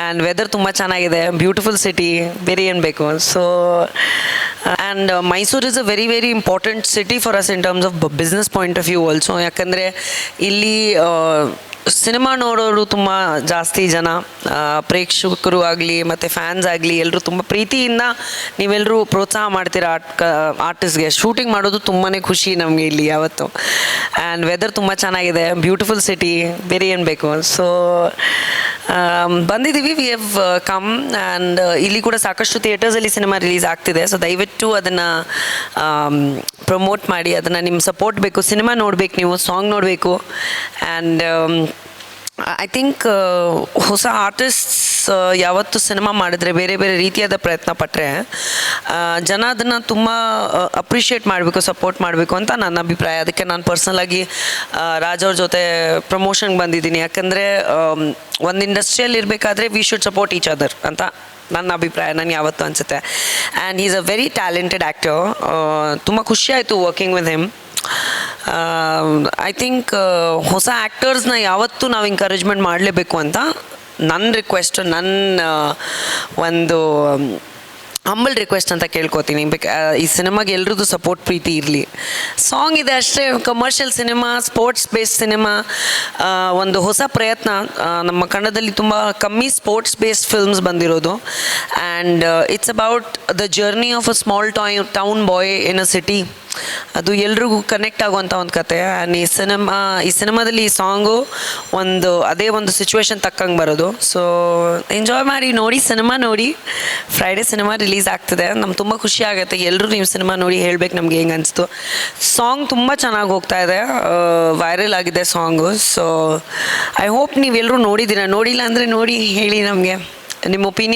And weather ತುಂಬ ಚೆನ್ನಾಗಿದೆ. Beautiful city ಬೇರೆ ಏನು ಬೇಕು? So and Mysuru is a very very important city for us in terms of business point of view also ಯಾಕಂದರೆ ಇಲ್ಲಿ cinema ನೋಡೋರು ತುಂಬ ಜಾಸ್ತಿ ಜನ. ಆ, ಪ್ರೇಕ್ಷಕರು ಆಗಲಿ ಮತ್ತು ಫ್ಯಾನ್ಸ್ ಆಗಲಿ ಎಲ್ಲರೂ ತುಂಬ ಪ್ರೀತಿಯಿಂದ ನೀವೆಲ್ಲರೂ ಪ್ರೋತ್ಸಾಹ ಮಾಡ್ತೀರಾ ಆರ್ಟ್ ಆರ್ಟಿಸ್ಟ್ಗೆ ಶೂಟಿಂಗ್ ಮಾಡೋದು ತುಂಬಾ ಖುಷಿ ನಮಗೆ ಇಲ್ಲಿ ಯಾವತ್ತು. ಆ್ಯಂಡ್ ವೆದರ್ ತುಂಬ ಚೆನ್ನಾಗಿದೆ. ಬ್ಯೂಟಿಫುಲ್ ಸಿಟಿ ಬೇರೆ ಏನು ಬೇಕು? ಸೊ ಬಂದಿದ್ದೀವಿ. ವಿ ಹ್ಯಾವ್ ಕಮ್ ಆ್ಯಂಡ್ ಇಲ್ಲಿ ಕೂಡ ಸಾಕಷ್ಟು ಥಿಯೇಟರ್ಸಲ್ಲಿ ಸಿನಿಮಾ ರಿಲೀಸ್ ಆಗ್ತಿದೆ. ಸೊ ದಯವಿಟ್ಟು ಅದನ್ನು ಪ್ರಮೋಟ್ ಮಾಡಿ, ಅದನ್ನು ನಿಮ್ಮ ಸಪೋರ್ಟ್ ಬೇಕು. ಸಿನಿಮಾ ನೋಡಬೇಕು ನೀವು ಸಾಂಗ್ ನೋಡಬೇಕು. ಆ್ಯಂಡ್ ಐ ಥಿಂಕ್ ಹೊಸ ಆರ್ಟಿಸ್ಟ್ಸ್ ಯಾವತ್ತು ಸಿನಿಮಾ ಮಾಡಿದ್ರೆ ಬೇರೆ ಬೇರೆ ರೀತಿಯಾದ ಪ್ರಯತ್ನ ಪಟ್ಟರೆ ಜನ ಅದನ್ನು ತುಂಬ ಅಪ್ರಿಷಿಯೇಟ್ ಮಾಡಬೇಕು ಸಪೋರ್ಟ್ ಮಾಡಬೇಕು ಅಂತ ನನ್ನ ಅಭಿಪ್ರಾಯ. ಅದಕ್ಕೆ ನಾನು ಪರ್ಸ್ನಲಾಗಿ ರಾಜ್ ಅವ್ರ ಜೊತೆ ಪ್ರಮೋಷನ್ಗೆ ಬಂದಿದ್ದೀನಿ. ಯಾಕಂದರೆ ಒಂದು ಇಂಡಸ್ಟ್ರಿಯಲ್ಲಿ ಇರಬೇಕಾದ್ರೆ we should support each other ಅಂತ ನನ್ನ ಅಭಿಪ್ರಾಯ. ನನಗೆ ಯಾವತ್ತು ಅನಿಸುತ್ತೆ. And is a very talented actor ತುಂಬ ಖುಷಿ ಆಯಿತು working with him I think ಹೊಸ ಆ್ಯಕ್ಟರ್ಸ್ನ ಯಾವತ್ತೂ ನಾವು ಎಂಕರೇಜ್ಮೆಂಟ್ ಮಾಡಲೇಬೇಕು ಅಂತ ನನ್ನ ರಿಕ್ವೆಸ್ಟ್ ನನ್ನ ಒಂದು ಹಂಬಲ್ ರಿಕ್ವೆಸ್ಟ್ ಅಂತ ಕೇಳ್ಕೊತೀನಿ. ಈ ಸಿನಿಮಾಗೆ ಎಲ್ರದ್ದು ಸಪೋರ್ಟ್ ಪ್ರೀತಿ ಇರಲಿ. ಸಾಂಗ್ ಇದೆ ಅಷ್ಟೇ commercial cinema sports based cinema ಒಂದು ಹೊಸ ಪ್ರಯತ್ನ ನಮ್ಮ ಕನ್ನಡದಲ್ಲಿ ತುಂಬ ಕಮ್ಮಿ ಸ್ಪೋರ್ಟ್ಸ್ ಬೇಸ್ಡ್ ಫಿಲ್ಮ್ಸ್ ಬಂದಿರೋದು. And it's about the journey of a small toy town boy in a city ಅದು ಎಲ್ರಿಗೂ ಕನೆಕ್ಟ್ ಆಗುವಂಥ ಒಂದು ಕತೆ. ಆ್ಯಂಡ್ ಈ ಸಿನಿಮಾ ಈ ಸಿನಿಮಾದಲ್ಲಿ ಈ ಸಾಂಗು ಒಂದು, ಅದೇ ಒಂದು ಸಿಚುವೇಶನ್ ತಕ್ಕಂಗೆ ಬರೋದು. ಸೊ ಎಂಜಾಯ್ ಮಾಡಿ ನೋಡಿ ಸಿನಿಮಾ ನೋಡಿ. ಫ್ರೈಡೇ ಸಿನಿಮಾ ರಿಲೀಸ್ ಆಗ್ತಿದೆ. ನಮ್ಗೆ ತುಂಬ ಖುಷಿ ಆಗುತ್ತೆ. ಎಲ್ಲರೂ ನೀವು ಸಿನಿಮಾ ನೋಡಿ ಹೇಳ್ಬೇಕು ನಮ್ಗೆ ಹೆಂಗೆ ಅನಿಸ್ತು. ಸಾಂಗ್ ತುಂಬ ಚೆನ್ನಾಗಿ ಹೋಗ್ತಾ ಇದೆ. ವೈರಲ್ ಆಗಿದೆ ಸಾಂಗು ಸೊ ಐ ಹೋಪ್ ನೀವೆಲ್ಲರೂ ನೋಡಿದ್ದೀರಾ. ನೋಡಿಲ್ಲ ಅಂದರೆ ನೋಡಿ, ಹೇಳಿ ನಮಗೆ. ನಿಮ್ಮ ಒಪಿನಿಯನ್